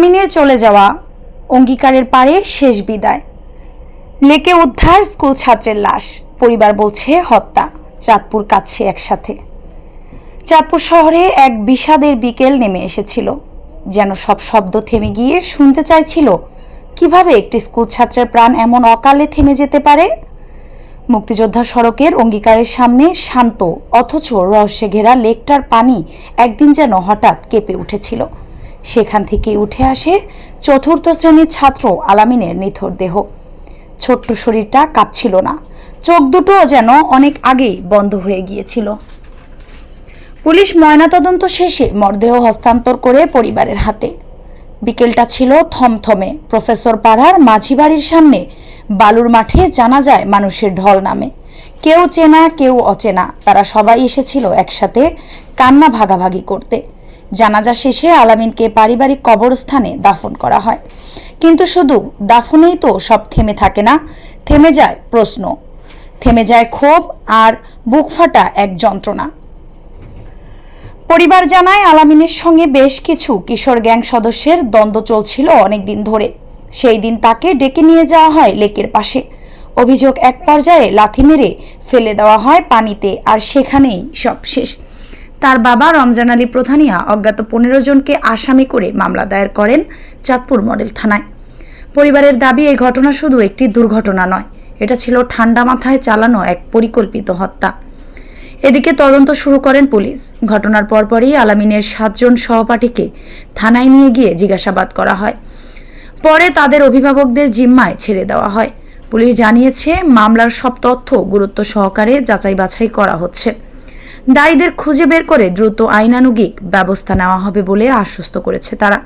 আলামিনের চলে যাওয়া অঙ্গীকারের পারে শেষ বিদায়। লেকে উদ্ধার, স্কুল ছাত্রের লাশ, পরিবার বলছে হত্যা, চাঁদপুর কাছে একসাথে। চাঁদপুর শহরে এক বিষাদের বিকেল নেমে এসেছিল। যেন সব শব্দ থেমে গিয়ে শুনতে চাইছিল, কীভাবে একটি স্কুল ছাত্রের প্রাণ এমন অকালে থেমে যেতে পারে? মুক্তিযোদ্ধা সড়কের অঙ্গীকারের সামনে শান্ত, অথচ রহস্যে ঘেরা লেকটার পানি একদিন যেন হঠাৎ কেঁপে উঠেছিল। সেখান থেকে উঠে আসে চতুর্থ শ্রেণির ছাত্র আলামিনের নিথর দেহ। ছোট্ট শরীরটা কাঁপছিল না। চোখ দুটো যেন অনেক আগেই বন্ধ হয়ে গিয়েছিল। পুলিশ ময়নাতদন্ত শেষে মরদেহ হস্তান্তর করে পরিবারের হাতে। বিকেলটা ছিল থমথমে। প্রফেসর পাড়ার মাঝি বাড়ির সামনে বালুর মাঠে জানা যায় মানুষের ঢল নামে। কেউ চেনা, কেউ অচেনা। তারা সবাই এসেছিল একসাথে কান্না ভাগাভাগি করতে। জানাজা শেষে আলামিনকে পারিবারিক কবরস্থানে দাফন করা হয়। কিন্তু শুধু দাফনেই তো সব থেমে থাকে না, থেমে যায় প্রশ্ন। থেমে যায় ক্ষোভ আর বুক ফাটা এক যন্ত্রণা। পরিবার জানায়, আলামিনের সঙ্গে বেশ কিছু কিশোর গ্যাং সদস্যের দ্বন্দ্ব চলছিল অনেক দিন ধরে। সেই দিন তাকে ডেকে নিয়ে যাওয়া হয় লেকের পাশে। অভিযোগ এক পর্যায়ে লাথি মেরে ফেলে দেওয়া হয় পানিতে, আর সেখানেই সব শেষ। তার বাবা রমজান আলী প্রধানিয়া অজ্ঞাত পনেরো জনকে আসামি করে মামলা দায়ের করেন চাঁদপুর মডেল থানায়। পরিবারের দাবি, এই ঘটনা শুধু একটি দুর্ঘটনা নয়, এটা ছিল ঠান্ডা মাথায় চালানো এক পরিকল্পিত হত্যা। এদিকে তদন্ত শুরু করেন পুলিশ। ঘটনার পরপরই আলামিনের সাতজন সহপাঠীকে থানায় নিয়ে গিয়ে জিজ্ঞাসাবাদ করা হয়। পরে তাদের অভিভাবকদের জিম্মায় ছেড়ে দেওয়া হয়। পুলিশ জানিয়েছে, মামলার সব তথ্য গুরুত্ব সহকারে যাচাই বাছাই করা হচ্ছে। দায়ীদের খুঁজে বের করে দ্রুত আইনানুগিক ব্যবস্থা নেওয়া হবে বলে আশ্বস্ত করেছে তারা।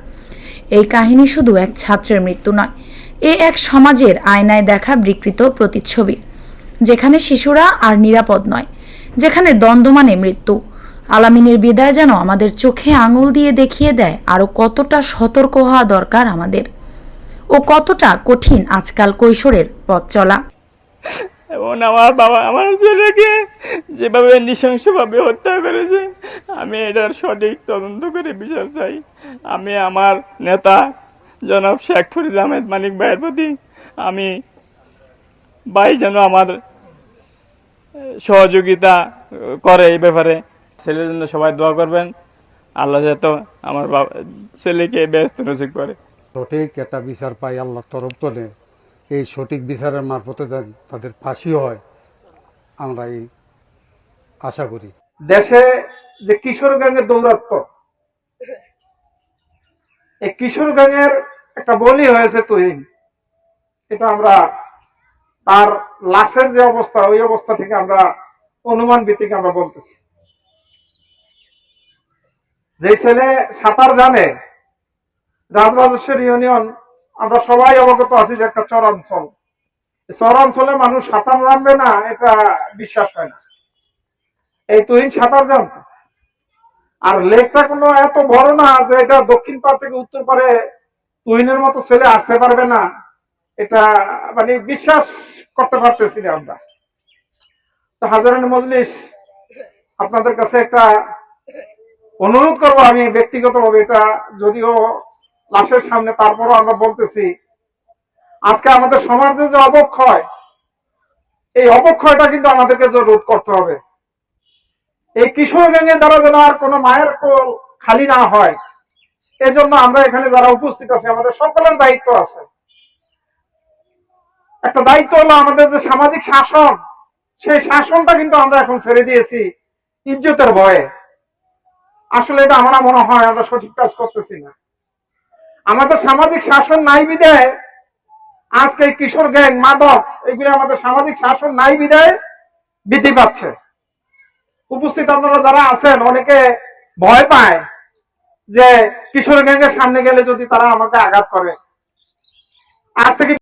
এই কাহিনী শুধু এক ছাত্রের মৃত্যু নয়, এ এক সমাজের আয়নায় দেখা বিকৃত প্রতিচ্ছবি, যেখানে শিশুরা আর নিরাপদ নয়, যেখানে দ্বন্দ্ব মানে মৃত্যু। আলামিনের বিদায় যেন আমাদের চোখে আঙুল দিয়ে দেখিয়ে দেয় আরও কতটা সতর্ক হওয়া দরকার আমাদের ও কতটা কঠিন আজকাল কৈশোরের পথ চলা। এবং আমার বাবা, আমার ছেলেকে যেভাবে নৃশংসভাবে হত্যা করেছে, আমি এটার সঠিক তদন্ত করে বিচার চাই। আমি আমার নেতা জনাব শেখ ফরিদ আহমেদ মানিক ভাইয়ের প্রতি আমি ভাই যেন আমার সহযোগিতা করে এই ব্যাপারে। ছেলের জন্য সবাই দোয়া করবেন। আল্লাহ যাতে আমার বাবা, ছেলেকে ব্যস্ত নসিব করে। সঠিক একটা বিচার পাই আল্লাহর তরফ থেকে। এই সঠিক বিচারের মারফতে যেন তাদের ফাঁসি হয়, আমরা এই আশা করি। দেশে যে কিশোর গ্যাংয়ের দৌরাত্ম, এই কিশোর গ্যাংয়ের একটা বলি হয়েছে তুহিন। এটা আমরা তার লাশের যে অবস্থা, ওই অবস্থা থেকে আমরা অনুমান ভিত্তিক আমরা বলতেছি। যে ছেলে সাঁতার জানে, রাজরাজেশ্বর ইউনিয়ন আমরা সবাই অবগত আছি যে একটা চরাঞ্চল। চরাঞ্চলে মানুষ সাঁতার জানবে না, এটা বিশ্বাস হয় না। এই তুহিন সাঁতার জানত। আর লেকটা কোনো এত বড় না যে এটা দক্ষিণ পার থেকে উত্তর পারে তুহিনের মতো ছেলে আসতে পারবে না। এটা মানে বিশ্বাস করতে পারতেছি না আমরা। তো হাজারানি মজলিস, আপনাদের কাছে একটা অনুরোধ করব আমি ব্যক্তিগতভাবে এটা যদিও লাশের সামনে, তারপরও আমরা বলতেছি, আজকে আমাদের সমাজে যে অবক্ষয়, এই অবক্ষয়টা কিন্তু আমাদেরকে যে রোধ করতে হবে। এই কিশোর গ্যাংয়ের দ্বারা যেন আর কোনো মায়ের কোল খালি না হয়, এজন্য আমরা এখানে যারা উপস্থিত আছি, আমাদের সকলের দায়িত্ব আছে। একটা দায়িত্ব হলো আমাদের যে সামাজিক শাসন, সেই শাসনটা কিন্তু আমরা এখন ছেড়ে দিয়েছি ইজ্জতের ভয়ে। আসলে এটা আমার মনে হয় আমরা সঠিক কাজ করতেছি না। আমাদের সামাজিক শাসন নাই বিদায় আজকে কিশোর গ্যাং, মাদক, এগুলো আমাদের সামাজিক শাসন নাই বিদায় বৃদ্ধি পাচ্ছে। উপস্থিত আপনারা যারা আছেন, অনেকে ভয় পায় যে কিশোর গ্যাংয়ের সামনে গেলে যদি তারা আমাকে আঘাত করে। আজ থেকে